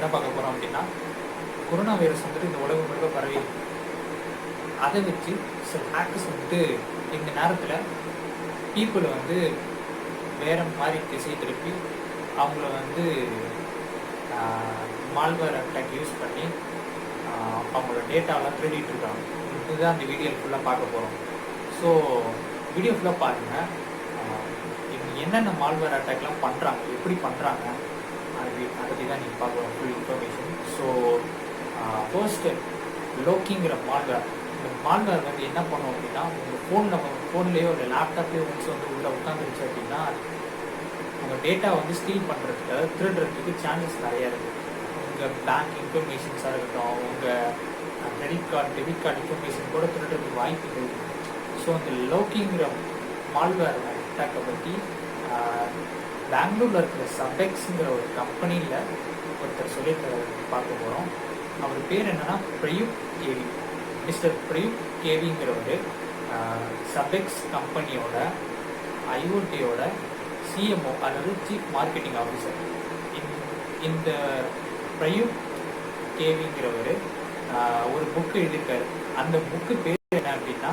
என்ன பார்க்க போகிறோம் அப்படின்னா கொரோனா வைரஸ் வந்துட்டு இந்த உலகம் முழுக்க பரவி அதை வச்சு சில ஹேக்கர்ஸ் வந்துட்டு இந்த நேரத்தில் பீப்புளை வந்து வேற மாதிரி திசை திருப்பி அவங்கள வந்து மால்வேர் அட்டாக் யூஸ் பண்ணி அவங்களோட டேட்டாலாம் திருடிட்டு இருக்காங்க. இதுதான் அந்த வீடியோ ஃபுல்லாக பார்க்க போகிறோம் ஸோ வீடியோ ஃபுல்லாக பாருங்கள் இவங்க என்னென்ன மால்வேர் அட்டாக்லாம் பண்ணுறாங்க எப்படி பண்ணுறாங்க அது அதை பற்றி தான் நீங்கள் பார்க்கலாம் ஃபுல் இன்ஃபர்மேஷன் ஸோ ஃபர்ஸ்ட்டு லோக்கிங்கிற மால்வேர் இந்த மால்வேர் வந்து என்ன பண்ணும் அப்படின்னா உங்கள் ஃபோன் நம்ம ஃபோன்லேயோ இல்லை லேப்டாப்லேயோ ஒன்ஸ் வந்து உள்ளே உட்காந்துருச்சு அப்படின்னா உங்கள் டேட்டா வந்து ஸ்டீல் பண்ணுறதுக்கு திருடுறதுக்கு சான்சஸ் நிறையா இருக்குது உங்கள் பேங்க் இன்ஃபர்மேஷன்ஸாக இருக்கட்டும் உங்கள் credit card debit card information கூட திருடுறதுக்கு வாய்ப்புகள் இருக்குது ஸோ அந்த லோக்கிங்கிற மால்வேர் அட்டாக்கை பற்றி பெங்களூரில் இருக்கிற சபெக்ஸுங்கிற ஒரு கம்பெனியில் ஒருத்தர் சொல்லி பார்க்க போகிறோம் அவர் பேர் என்னன்னா பிரயுக் கேவி மிஸ்டர் பிரயுக் கேவிங்கிறவர் சபெக்ஸ் கம்பெனியோட ஐஓடியோட சிஎம்ஓ அதாவது சீஃப் மார்க்கெட்டிங் ஆஃபீஸர் இந்த பிரயுக் கேவிங்கிறவர் ஒரு புக்கு எழுதியிருக்காரு. அந்த புக்கு பேர் என்ன அப்படின்னா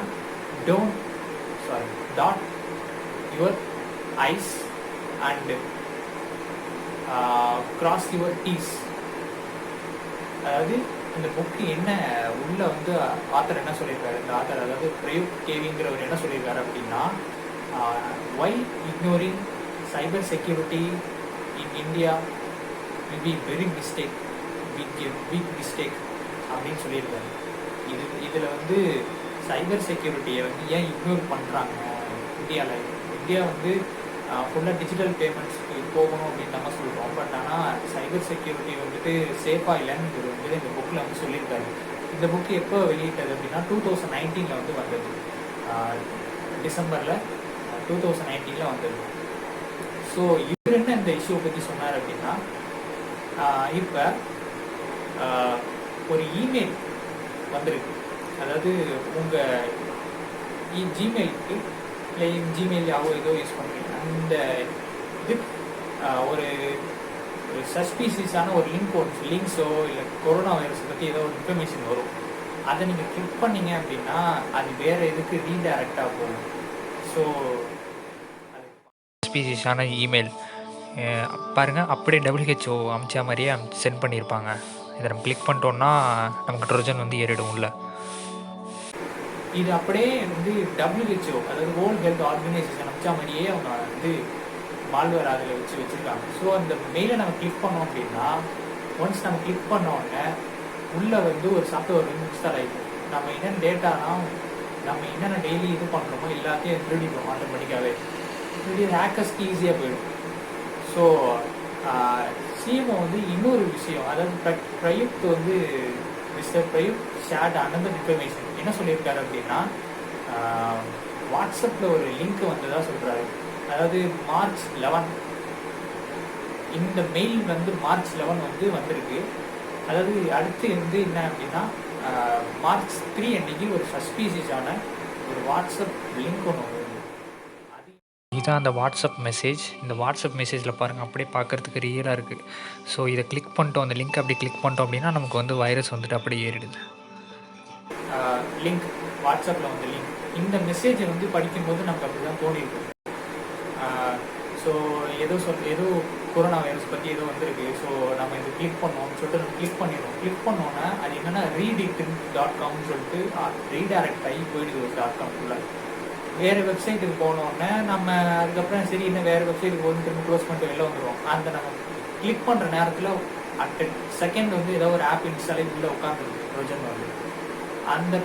don't sorry dot your i's and cross your t's அதாவது இந்த புக்கு என்ன உள்ள வந்து ஆத்தர் என்ன சொல்லியிருக்காரு? இந்த ஆத்தர் அதாவது பிரயுக் கேவிங்கிறவர் என்ன சொல்லியிருக்காரு அப்படின்னா why ignoring cyber security in India will be very mistake big big mistake அப்படின்னு சொல்லியிருக்காரு. இது இதில் வந்து சைபர் செக்யூரிட்டியை வந்து ஏன் இக்னோர் பண்ணுறாங்க இந்தியாவில் இந்தியா வந்து ஃபுல்லாக டிஜிட்டல் பேமெண்ட்ஸ்க்கு போகணும் அப்படின்னு நம்ம சொல்கிறோம் பட் ஆனால் சைபர் செக்யூரிட்டி வந்துட்டு சேஃபாக இல்லைன்னு இது வந்து இந்த புக்கில் வந்து சொல்லியிருக்காரு. இந்த புக்கு எப்போ வெளியிட்டது அப்படின்னா டூ தௌசண்ட் நைன்டீனில் வந்து வந்தது. டிசம்பரில் டூ தௌசண்ட் நைன்டீனில் வந்தது. ஸோ இவர் என்ன இந்த இஷ்யூவை பற்றி சொன்னார் அப்படின்னா இப்போ ஒரு இமெயில் வந்திருக்கு. அதாவது உங்கள் ஜிமெயிலுக்கு இல்லை ஜிமெயில் யாவோ ஏதோ யூஸ் பண்ணுறீங்க அந்த இது ஒரு ஒரு சஸ்பீசியஸான ஒரு லிங்க் ஒன்று லிங்க்ஸோ இல்லை கொரோனா வைரஸ் பற்றி ஏதோ ஒரு இன்ஃபர்மேஷன் வரும். அதை நீங்கள் கிளிக் பண்ணீங்க அப்படின்னா அது வேறு எதுக்கு ரீடைரக்டாக போகும். ஸோ ஸ்பீசிஸான இமெயில் பாருங்கள் அப்படியே டபிள்யூஹெச்ஓ அமிச்சா மாதிரியே சென்ட் பண்ணியிருப்பாங்க இதை நம்ம கிளிக் பண்ணிட்டோம்னா நமக்கு ட்ரோஜன் வந்து ஏறிடும் இல்லை இது அப்படியே வந்து டபிள்யூஹெச்ஓ அதாவது வேர்ல்ட் ஹெல்த் ஆர்கனைசேஷன் அமைச்சா மாதிரியே அவங்க வந்து மால்வேர் அதில் வச்சு வச்சுருக்காங்க. ஸோ அந்த மெயிலை நம்ம கிளிக் பண்ணோம் அப்படின்னா ஒன்ஸ் நம்ம கிளிக் பண்ண உள்ளே வந்து ஒரு சாஃப்ட்வேர் வந்து இன்ஸ்டால் ஆகிடும் நம்ம என்னென்ன டேட்டானா நம்ம என்னென்ன டெய்லி இது பண்ணுறோமோ எல்லாத்தையும் திருடிப்போம் ஆட்டோமேட்டிக்காகவே திருடி ஹேக்கர்ஸ்க்கு ஈஸியாக போயிடும். ஸோ சிஎம்ஓ வந்து இன்னொரு விஷயம் அதாவது பிர- வந்து mister Prayukt Shet and the information என்ன சொல்லியிருக்காரு அப்படின்னா வாட்ஸ்அப்பில் ஒரு லிங்க் வந்ததாக சொல்கிறாரு அதாவது மார்ச் லெவன். இந்த மெயில் வந்து மார்ச் லெவன் வந்து வந்திருக்கு. அதாவது அடுத்து வந்து என்ன அப்படின்னா மார்ச் த்ரீ அன்னைக்கு ஒரு சஸ்பீசியஸான ஒரு வாட்ஸ்அப் லிங்க் ஒன்று இதுதான் அந்த வாட்ஸ்அப் மெசேஜ். இந்த வாட்ஸ்அப் மெசேஜில் பாருங்கள் அப்படியே பார்க்குறதுக்கு ரியலாக இருக்குது ஸோ இதை கிளிக் பண்ணிட்டோம். அந்த லிங்க் அப்படி கிளிக் பண்ணிட்டோம் அப்படின்னா நமக்கு வந்து வைரஸ் வந்துட்டு அப்படியே ஏறிடுது. லிங்க் வாட்ஸ்அப்பில் வந்து லிங்க் இந்த மெசேஜை வந்து படிக்கும்போது நமக்கு அப்படி தான் தோணியிருக்கும் ஸோ ஏதோ சொல் ஏதோ கொரோனா வைரஸ் பற்றி ஏதோ வந்திருக்கு. ஸோ நம்ம இது கிளிக் பண்ணோம்னு சொல்லிட்டு நம்ம கிளிக் பண்ணிடுவோம் கிளிக் பண்ணோன்னே அது என்னென்னா ரீடிட் டாட் காம்னு சொல்லிட்டு ரீடைரக்ட் ஆகி போயிடுது ஒரு டாட் காம்குள்ளே வேறு வெப்சைட்டுக்கு போனோடனே நம்ம அதுக்கப்புறம் சரி இன்னும் வேறு வெப்சைட்டுக்கு போகணும் திரும்ப க்ளோஸ் பண்ணிட்டு வெளில வந்துடுவோம் அந்த நம்ம கிளிக் பண்ணுற நேரத்தில் அட் செகண்ட் வந்து ஏதோ ஒரு ஆப் இன்ஸ்டாலே உள்ளே உட்காந்துருக்கு ப்ரொஜன் வந்து. அந்த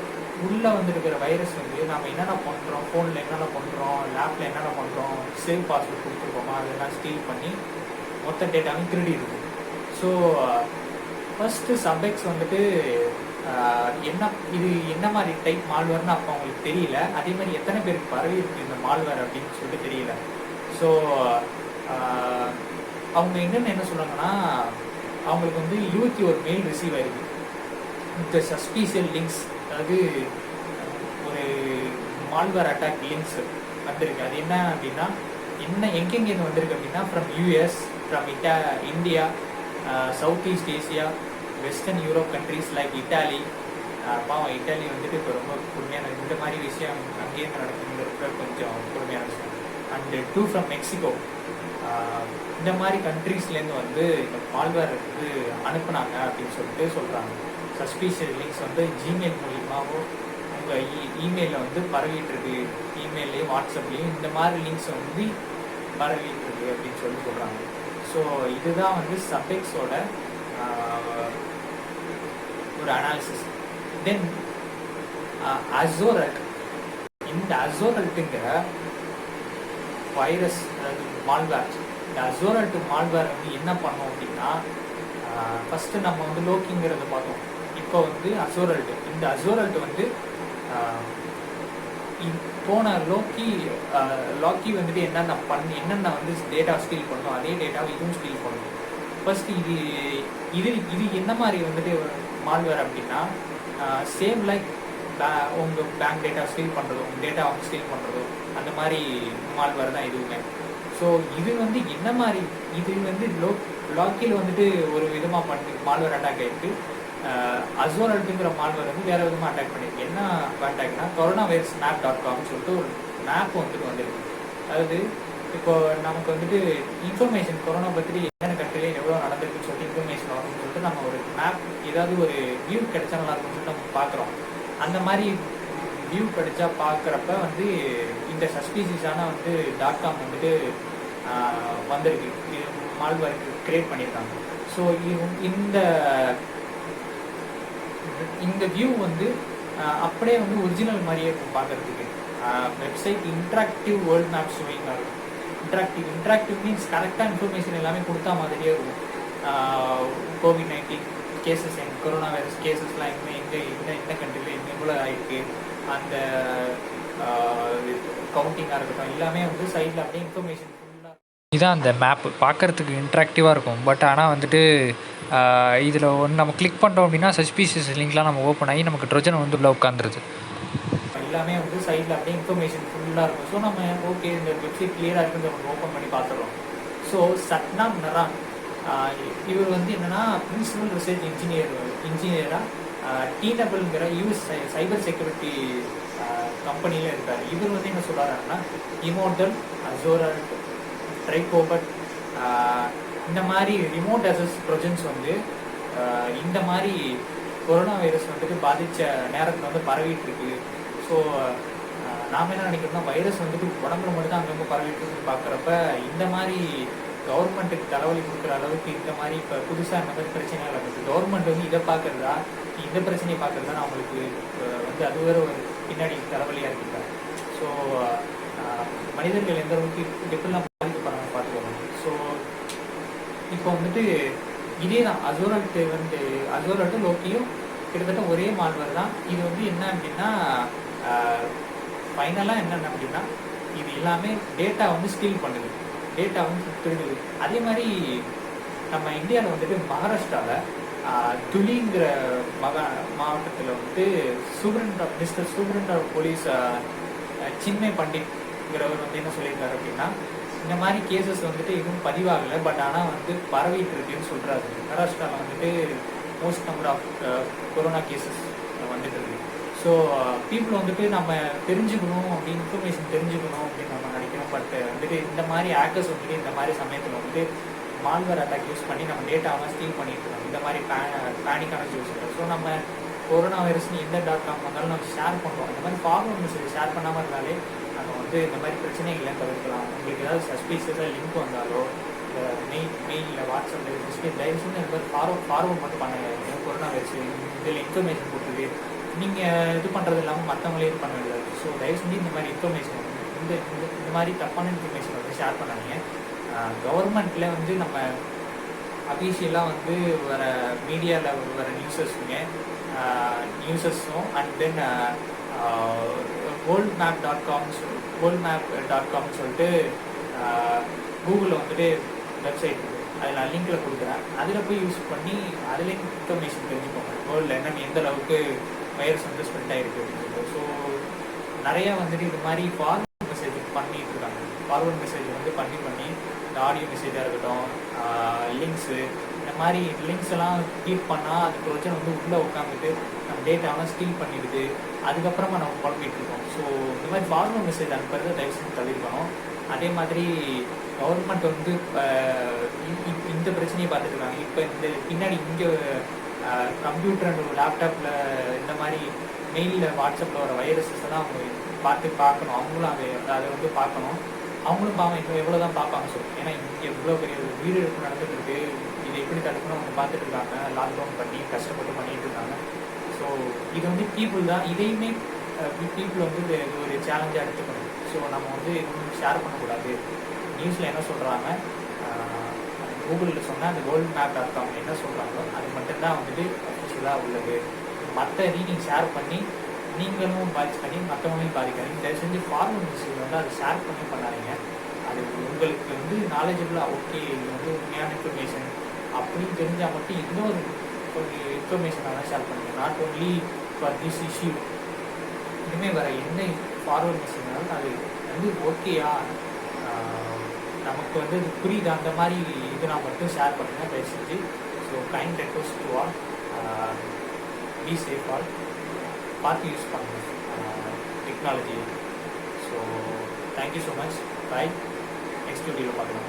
உள்ளே வந்துருக்கிற வைரஸ் வந்து நம்ம என்னென்ன பண்ணுறோம் ஃபோனில் என்னென்ன பண்ணுறோம் லேப்பில் என்னென்ன பண்ணுறோம் சேவ் பாஸ்வேர்ட் கொடுத்துருக்கோமா? அதெல்லாம் ஸ்டீல் பண்ணி மொத்த டேட்டாவும் திருடி இருக்கு. ஸோ ஃபஸ்ட்டு சப்ஜெக்ட்ஸ் வந்துட்டு என்ன இது என்ன மாதிரி டைப் மால்வேர்னு அப்போ அவங்களுக்கு தெரியல. அதே மாதிரி எத்தனை பேருக்கு பரவி இருக்கு இந்த மால்வேர் அப்படின்னு சொல்லிட்டு தெரியல. ஸோ அவங்க என்னென்ன என்ன சொல்கிறாங்கன்னா அவங்களுக்கு வந்து இருபத்தி ஒரு மெயில் ரிசீவ் ஆயிருக்கு. இந்த சஸ்பீஷியல் லிங்க்ஸ் அதாவது ஒரு மால்வேர் அட்டாக் லிங்க்ஸ் வந்திருக்கு. அது என்ன அப்படின்னா என்ன எங்கெங்கேருந்து வந்திருக்கு அப்படின்னா ஃப்ரம் யூஎஸ் ஃப்ரம் இட்டா India south east Asia western Europe countries like Italy பாவம் இட்டாலி வந்துட்டு இப்போ ரொம்ப கொடுமையான இந்த மாதிரி விஷயம் அங்கேயே நடக்குங்கிறப்ப கொஞ்சம் கொடுமையான விஷயம். அண்டு டூ ஃப்ரம் மெக்சிகோ இந்த மாதிரி கண்ட்ரீஸ்லேருந்து வந்து இந்த மால்வேர் வந்து அனுப்புனாங்க அப்படின்னு சொல்லிட்டு சொல்கிறாங்க சஸ்பீஷியஸ் லிங்க்ஸ் வந்து ஜிமெயில் மூலியமாகவும் உங்கள் இ e-, இமெயிலில் வந்து பரவிட்டு இருக்கு இமெயிலையும் வாட்ஸ்அப்லேயும் இந்த மாதிரி லிங்க்ஸ் வந்து பரவிட்டு இருக்கு அப்படின்னு சொல்லி சொல்கிறாங்க ஸோ இதுதான் வந்து சபெக்ஸோட ஒரு அனாலிசிஸ் தென் அசோரட் இந்த அசோரல்ட்டுங்கிற வைரஸ் அதாவது மால்வேர் இந்த அசோரல்ட்டு மால்வேர் வந்து என்ன பண்ணோம் அப்படின்னா ஃபஸ்ட்டு நம்ம வந்து லோக்கிங்கிறத பார்த்தோம். இப்போ வந்து அசோரல்ட்டு இந்த அசோரல்ட் வந்து போன லோக்கி லாக்கி வந்துட்டு என்னென்ன பண்ணி என்னென்ன வந்து டேட்டா ஸ்டீல் பண்ணணும் அதே டேட்டாவை இதுவும் ஸ்டீல் பண்ணணும் ஃபர்ஸ்ட் இது இது இது என்ன மாதிரி வந்துட்டு மால்வேர் அப்படின்னா சேம் லைக் உங்கள் பேங்க் டேட்டா ஸ்டீல் பண்ணுறதோ உங்கள் டேட்டா வந்து ஸ்டீல் பண்ணுறதோ அந்த மாதிரி மால்வேர் தான் இதுவுமே ஸோ இது வந்து என்ன மாதிரி? இது வந்து லோ லாக்கியில் வந்துட்டு ஒரு விதமாக பண்ணி மால்வேர் அட்டாக் ஆயிருக்கு. அசோரல்ட்டுங்கிற மால்வேர் வந்து வேற விதமாக அட்டாக் பண்ணியிருக்கு என்ன அட்டாக்னா கொரோனா வைரஸ் மேப் டாட் காம்னு சொல்லிட்டு ஒரு மேப் வந்துட்டு வந்திருக்கு. அதாவது இப்போ நமக்கு வந்துட்டு இன்ஃபர்மேஷன் கொரோனா பற்றி என்னென்ன கண்ட்ரில எவ்வளோ நடந்திருக்குன்னு சொல்லிட்டு இன்ஃபர்மேஷன் வரும்னு சொல்லிட்டு நம்ம ஒரு மேப் ஏதாவது ஒரு வியூ கிடைச்சா நல்லா இருக்கும்னு சொல்லிட்டு நம்ம பார்க்குறோம். அந்த மாதிரி வியூ படித்தா பார்க்குறப்ப வந்து இந்த சஸ்பீசியஸான வந்து டாட் காம் வந்துட்டு ஆஹ், வந்திருக்கு. இது மால்வேருக்கு கிரியேட் பண்ணியிருக்காங்க ஸோ இந்த இந்த வியூ வந்து அப்படியே வந்து ஒரிஜினல் மாதிரியே இருக்கும் பார்க்கறதுக்கு website interactive world map showing இருக்கும் இன்ட்ராக்டிவ் இன்ட்ராக்டிவ் மீன்ஸ் கரெக்டாக இன்ஃபர்மேஷன் எல்லாமே கொடுத்தா மாதிரியே இருக்கும். கோவிட் நைன்டீன் கேசஸ் என் கொரோனா வைரஸ் கேசஸ்லாம் எங்கே எங்கே எந்த எந்த கண்ட்ரியில் எங்கே எவ்வளோ ஆயிருக்கு அந்த கவுண்டிங்காக இருக்கட்டும் எல்லாமே வந்து சைடில் அப்படியே இன்ஃபர்மேஷன் இதான் அந்த மேப்பு பார்க்குறதுக்கு இன்ட்ராக்டிவாக இருக்கும். பட் ஆனால் வந்துட்டு இதில் ஒன்று நம்ம கிளிக் பண்ணுறோம் அப்படின்னா சஸ்பீஷியஸ் லிங்க்லாம் நம்ம ஓப்பன் ஆகி நமக்கு ட்ரோஜன் வந்து உள்ள உட்காந்துருது எல்லாமே வந்து சைடில் அப்படியே இன்ஃபர்மேஷன் ஃபுல்லாக இருக்கும். ஸோ நம்ம ஓகே இந்த வெப்சைட் கிளியராக இருக்குன்னு நம்ம ஓப்பன் பண்ணி பார்த்துறோம் ஸோ சட்னாம் நரான். இவர் வந்து என்னன்னா பிரின்சிபல் ரிசர்ச் இன்ஜினியர் இன்ஜினியராக டிடபிள்ங்கிற யூஎஸ் சைபர் செக்யூரிட்டி கம்பெனியில் இருக்கார். இவர் வந்து என்ன சொல்கிறாருன்னா இமோட்டல் அசோரல் ட்ரைகோபட் இந்த மாதிரி ரிமோட் அசஸ் ப்ரொஜெக்ட்ஸ் வந்து இந்த மாதிரி கொரோனா வைரஸ் வந்துட்டு பாதித்த நேரத்தில் வந்து பரவிட்டு இருக்கு. ஸோ நாம் என்ன நினைக்கிறோம்னா வைரஸ் வந்துட்டு உடம்புல மட்டும் தான் அங்கங்கே பரவிட்டு இருக்குன்னு பார்க்குறப்ப இந்த மாதிரி கவர்மெண்ட்டுக்கு தலைவலி கொடுக்குற அளவுக்கு இந்த மாதிரி இப்போ புதுசாக இந்த மாதிரி பிரச்சனைகள் இருக்குது கவர்மெண்ட் வந்து இதை பார்க்குறதா? இந்த பிரச்சனையை பார்க்குறதா அவங்களுக்கு அஹ், வந்து அது வேற ஒரு பின்னாடி தலைவலியாக இருக்குங்க ஸோ மனிதர்கள் எந்த அளவுக்கு எப்படிலாம் பாதிக்கப்படுறாங்க பார்த்துக்கோங்க. ஸோ இப்போ வந்துட்டு இதே தான். அசோரல்ட்டு வந்து அசோரல்ட்டு லோக்கியும் கிட்டத்தட்ட ஒரே மால்வர் தான். இது வந்து என்ன அப்படின்னா ஃபைனலாக என்னென்ன அப்படின்னா இது எல்லாமே டேட்டா வந்து ஸ்டீல் பண்ணுது. டேட்டாவும் வந்து திருடுது அதே மாதிரி நம்ம இந்தியாவில் வந்துட்டு மகாராஷ்டிராவில் துளிங்கிற மகா மாவட்டத்தில் வந்து superintendent mister superintendent of police சின்ன பண்டிட்ங்கிறவர் வந்து என்ன சொல்லியிருக்காரு அப்படின்னா இந்த மாதிரி கேசஸ் வந்துட்டு எதுவும் பதிவாகலை பட் ஆனால் வந்து பரவிட்டு இருக்குன்னு சொல்கிறாரு மகாராஷ்டிராவில் வந்துட்டு most number of corona cases வந்துட்டு இருக்கு. ஸோ பீப்புள் வந்துட்டு நம்ம தெரிஞ்சுக்கணும் அப்படின்னு இன்ஃபர்மேஷன் தெரிஞ்சுக்கணும் அப்படின்னு வந்துட்டு இந்த மாதிரி ஆக்கர்ஸ் வந்துட்டு இந்த மாதிரி சமயத்தில் வந்து மால்வேர் அட்டாக் யூஸ் பண்ணி நம்ம டேட்டாவை ஸ்டீல் பண்ணிட்டு இருக்கோம். இந்த மாதிரி பேனிக்கான யூஸ் ஸோ நம்ம கொரோனா வைரஸ்னு எந்த டாட் காம் வந்தாலும் நம்ம ஷேர் பண்ணுறோம் இந்த மாதிரி ஃபார்மர் மெசேஜ் ஷேர் பண்ணாமல் இருந்தாலே நம்ம வந்து இந்த மாதிரி பிரச்சனைகளை தவிர்க்கலாம். உங்களுக்கு ஏதாவது சஸ்பீஷியஸாக லிங்க் வந்தாலோ இல்லை மெயில் மெயிலில் வாட்ஸ்அப்பில் டிஸ்பிளே தயவு செஞ்சு இந்த மாதிரி ஃபார்வர்ட் ஃபார்வர்ட் மட்டும் பண்ணுங்க. கொரோனா வைரஸ் இதில் இன்ஃபர்மேஷன் கொடுக்குது. நீங்கள் இது பண்ணுறது இல்லாமல் மற்றவங்களே இது பண்ண வேண்டியது ஸோ தயவு செஞ்சு இந்த மாதிரி இன்ஃபர்மேஷன் இந்த இந்த- இந்த மாதிரி தப்பான இன்ஃபர்மேஷன் வந்து ஷேர் பண்ணாதீங்க. கவர்மெண்ட்டில் வந்து நம்ம அஃபீஷியலாக வந்து வர மீடியாவில் வர நியூஸஸுங்க நியூஸஸும் and then world map dot com world map dot காம்னு சொல்லிட்டு கூகுளில் வந்துட்டு வெப்சைட் அதில் நான் லிங்க்கில் கொடுக்குறேன். அதில் போய் யூஸ் பண்ணி அதில் இன்ஃபர்மேஷன் தெரிஞ்சுக்கோங்க. வேர்ல்டில் என்னென்ன எந்த அளவுக்கு வைரஸ் வந்து ஸ்ப்ரெட் ஆகிருக்கு ஸோ நிறைய வந்துட்டு இது மாதிரி ஃபார்ம் பண்ணிகிட்டு பண்ணிட்டு இருக்காங்க ஃபார்வர்ட் மெசேஜ் வந்து பண்ணி பண்ணி இந்த ஆடியோ மெசேஜாக இருக்கட்டும் லிங்க்ஸு இந்த மாதிரி லிங்க்ஸ் எல்லாம் கீப் பண்ணால் அது ப்ரொஜன் வந்து உள்ளே உட்காந்துட்டு நம்ம டேட்டாவெல்லாம் ஸ்டீல் பண்ணிடுது. அதுக்கப்புறமா நம்ம குழப்பிட்டு இருக்கோம். ஸோ இந்த மாதிரி ஃபார்மல் மெசேஜ் அனுப்புறதை தயவு செஞ்சு தவிர்க்கணும். அதே மாதிரி கவர்மெண்ட் வந்து இ- இந்த பிரச்சனையை பார்த்துட்டு இருக்காங்க. இப்போ இந்த பின்னாடி இங்கே கம்ப்யூட்டர் அண்ட் லேப்டாப்பில் இந்த மாதிரி மெயிலில் வாட்ஸ்அப்பில் வர வைரஸஸ் எல்லாம் அவங்க பார்த்து பார்க்கணும். அவங்களும் அதை அதை வந்து பார்க்கணும். அவங்களும் பாவம் இப்போ எவ்வளோ தான் பார்ப்பாங்க சொல்லி. ஏன்னா இங்கே எவ்வளோ பெரிய ஒரு வீடு எடுப்பு நடந்துட்டு இருக்கு. இதை எப்படி தடுக்கணும் அவங்க பார்த்துட்டு இருக்காங்க. லாக்டவுன் பண்ணி கஷ்டப்பட்டு பண்ணிட்டு இருக்காங்க. ஸோ இது வந்து பீப்புள் தான். இதையுமே பீப்புள் வந்து இது ஒரு சேலஞ்சாக எடுத்துக்கணும். ஸோ நம்ம வந்து எதுவும் ஷேர் பண்ணக்கூடாது. நியூஸில் என்ன சொல்கிறாங்க கூகுளில் சொன்னால் அந்த வேர்ல்டு மேப் டாட் காம் என்ன சொல்கிறாங்களோ அது மட்டும்தான் வந்துட்டு அஃபிஷியலாக உள்ளது. மற்ற ரீடிங் ஷேர் பண்ணி நீங்களும் பாதிச்சு மற்றவங்களையும் பாதிக்காதீங்க. தயவு செஞ்சு ஃபார்மல் மெசேஜ் வந்து அதை ஷேர் பண்ணி பண்ணாதீங்க. அது உங்களுக்கு வந்து நாலேஜபிளாக ஓகே இது வந்து உண்மையான இன்ஃபர்மேஷன் அப்படின்னு தெரிஞ்சால் மட்டும் இன்னொரு கொஞ்சம் இன்ஃபர்மேஷன் தான் ஷேர் பண்ணுங்கள் not only for this issue இனிமேல் வர என்ன ஃபார்வர்ட் மிஷினாலும் அது வந்து ஓகேயா நமக்கு வந்து அது புரியுது. அந்த மாதிரி இது நான் மட்டும் ஷேர் பண்ணுங்க தயவு செஞ்சு. So kind request to all be safe all பார்த்து யூஸ் பண்ணுங்க technology so thank you so much bye next வீடியோவில் பார்க்கலாம்.